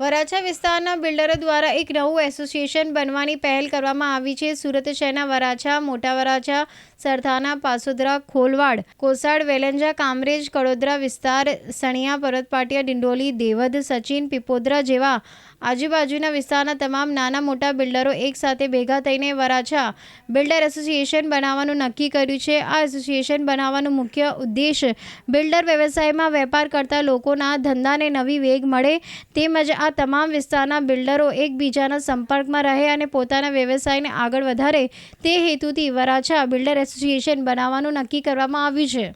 વરાછા વિસ્તારના બિલ્ડરો દ્વારા એક નવું એસોસિએશન બનવાની પહેલ કરવામાં આવી છે. સુરત શહેરના વરાછા, મોટા વરાછા, સરથાના, પાસોદરા, ખોલવાડ, કોસાડ વેલંજા કામરેજ, કડોદરા વિસ્તાર, સણિયા પરતપાટિયા ડિંડોલી, દેવધ, સચિન, પીપોદરા જેવા આજુબાજુના વિસ્તારના તમામ નાના મોટા બિલ્ડરો એકસાથે ભેગા થઈને વરાછા બિલ્ડર એસોસિએશન બનાવવાનું નક્કી કર્યું છે. આ એસોસિએશન બનાવવાનો મુખ્ય ઉદ્દેશ બિલ્ડર વ્યવસાયમાં વેપાર કરતા લોકોના ધંધાને નવી વેગ મળે તેમજ આ તમામ વિસ્તારના બિલ્ડરો એકબીજાના સંપર્કમાં રહે અને પોતાના વ્યવસાયને આગળ વધારે તે હેતુથી વરાછા બિલ્ડર એસોસિએશન બનાવવાનું નક્કી કરવામાં આવ્યું છે.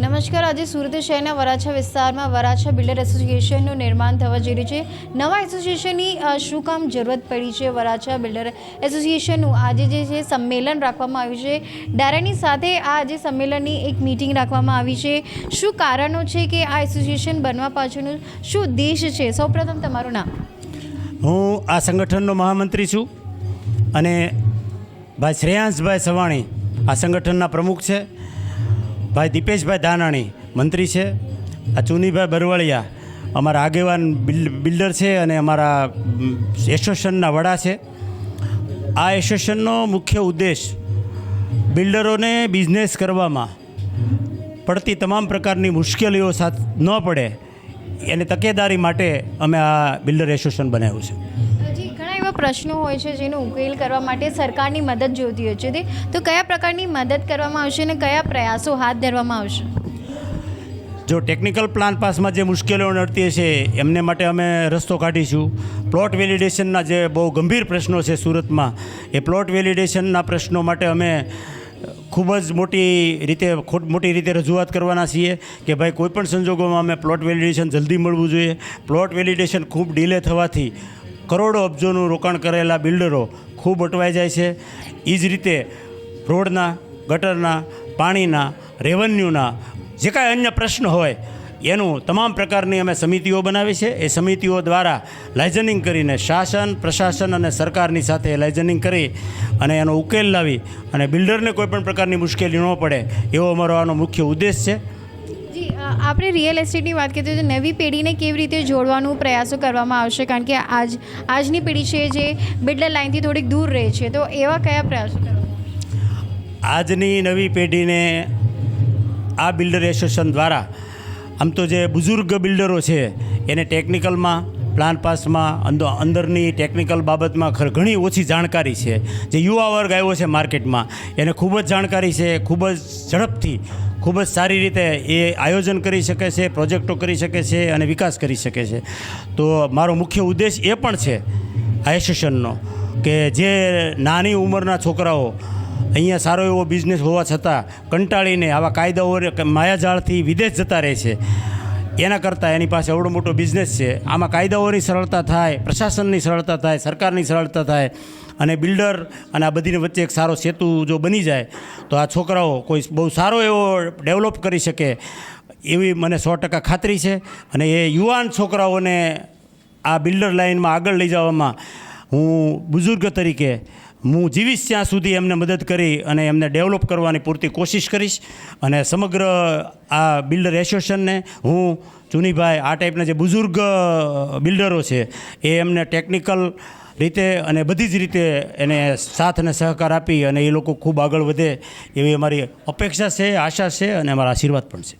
નમસ્કાર. આજે સુરત શહેરના વરાછા વિસ્તારમાં વરાછા બિલ્ડર એસોસિએશનનું નિર્માણ થવા જઈ રહ્યું છે. નવા એસોસિએશનની શું કામ જરૂરત પડી છે વરાછા બિલ્ડર એસોસિએશનનું? આજે જે છે સંમેલન રાખવામાં આવ્યું છે. ડાયરાની સાથે આ આજે સંમેલનની એક મિટિંગ રાખવામાં આવી છે. શું કારણો છે કે આ એસોસિએશન બનવા પાછળનું શું ઉદ્દેશ છે? સૌપ્રથમ તમારું નામ. હું આ સંગઠનનો મહામંત્રી છું અને ભાઈ શ્રેયાંશભાઈ સવાણી આ સંગઠનના પ્રમુખ છે. ભાઈ દીપેશભાઈ દાનાણી મંત્રી છે. આ ચુનીભાઈ બરવળિયા, અમારા આગેવાન બિલ્ડર છે અને અમારા એસોસિએશનના વડા છે. આ એસોસિએશનનો મુખ્ય ઉદ્દેશ બિલ્ડરોને બિઝનેસ કરવામાં પડતી તમામ પ્રકારની મુશ્કેલીઓ સાથ ન પડે. એની તકેદારી માટે અમે આ બિલ્ડર એસોસિએશન બનાવ્યું છે. પ્રશ્નો હોય છે જેનો ઉકેલ કરવા માટે સરકારની મદદ જોઈતી હોય છે. તે કયા પ્રકારની મદદ કરવામાં આવશે અને કયા પ્રયાસો હાથ ધરવામાં આવશે? જો ટેકનિકલ પ્લાન પાસમાં જે મુશ્કેલીઓ નડતી છે એમને માટે અમે રસ્તો કાઢીશું. પ્લોટ વેલિડેશનના જે બહુ ગંભીર પ્રશ્નો છે સુરતમાં, એ પ્લોટ વેલિડેશનના પ્રશ્નો માટે અમે ખૂબ જ મોટી રીતે મોટી રીતે રજૂઆત કરવાના છીએ કે ભાઈ કોઈપણ સંજોગોમાં અમે પ્લોટ વેલિડેશન જલ્દી મળવું જોઈએ. પ્લોટ વેલિડેશન ખૂબ ડીલે થવાથી કરોડો અબજોનું રોકાણ કરેલા બિલ્ડરો ખૂબ અટવાઈ જાય છે. એ જ રીતે રોડના, ગટરના, પાણીના, રેવન્યુના જે કાંઈ અન્ય પ્રશ્ન હોય, એનું તમામ પ્રકારની અમે સમિતિઓ બનાવી છે. એ સમિતિઓ દ્વારા લાઇઝનિંગ કરીને શાસન, પ્રશાસન અને સરકારની સાથે લાઇઝનિંગ કરી અને એનો ઉકેલ લાવી અને બિલ્ડરને કોઈપણ પ્રકારની મુશ્કેલી ન પડે એવો અમારો આનો મુખ્ય ઉદ્દેશ છે. આપણે રિયલ એસ્ટેટની વાત કરીએ તો નવી પેઢીને કેવી રીતે જોડવાનું પ્રયાસો કરવામાં આવશે? કારણ કે આજ, આજની પેઢી છે જે બિલ્ડર લાઇનથી થોડીક દૂર રહે છે. તો એવા કયા પ્રયાસો આજની નવી પેઢીને આ બિલ્ડર એસોસિએશન દ્વારા આમ તો જે બુઝુર્ગ બિલ્ડરો છે, એને ટેકનિકલમાં પ્લાન પાસમાં અંદ- અંદરની ટેકનિકલ બાબતમાં ખર- ઘણી ઓછી જાણકારી છે. જે યુવા વર્ગ આવ્યો છે માર્કેટમાં, એને ખૂબ જ જાણકારી છે, ખૂબ જ ઝડપથી, ખૂબ જ સારી રીતે એ આયોજન કરી શકે છે, પ્રોજેક્ટો કરી શકે છે અને વિકાસ કરી શકે છે. તો મારો મુખ્ય ઉદ્દેશ એ પણ છે, આ એસોસિએશનનો, કે જે નાની ઉંમરના છોકરાઓ અહીંયા સારો એવો બિઝનેસ હોવા છતાં કંટાળીને આવા કાયદાઓ માયાજાળથી વિદેશ જતા રહે છે. એના કરતાં એની પાસે એવડો મોટો બિઝનેસ છે. આમાં કાયદાઓની સરળતા થાય, પ્રશાસનની સરળતા થાય, સરકારની સરળતા થાય અને બિલ્ડર અને આ બધીની વચ્ચે એક સારો સેતુ જો બની જાય, તો આ છોકરાઓ કોઈ બહુ સારો એવો ડેવલપ કરી શકે એવી મને સો ટકા ખાતરી છે અને એ યુવાન છોકરાઓને આ બિલ્ડર લાઇનમાં આગળ લઈ જવામાં હું બુઝુર્ગ તરીકે હું જીવીશ ત્યાં સુધી એમને મદદ કરી અને એમને ડેવલપ કરવાની પૂરતી કોશિશ કરીશ. અને સમગ્ર આ બિલ્ડર એસોસિએશનને હું, ચુનીભાઈ, આ ટાઈપના જે બુઝુર્ગ બિલ્ડરો છે, એ એમને ટેકનિકલ રીતે અને બધી જ રીતે એને સાથ અને સહકાર આપી અને એ લોકો ખૂબ આગળ વધે એવી અમારી અપેક્ષા છે, આશા છે અને અમારા આશીર્વાદ પણ છે.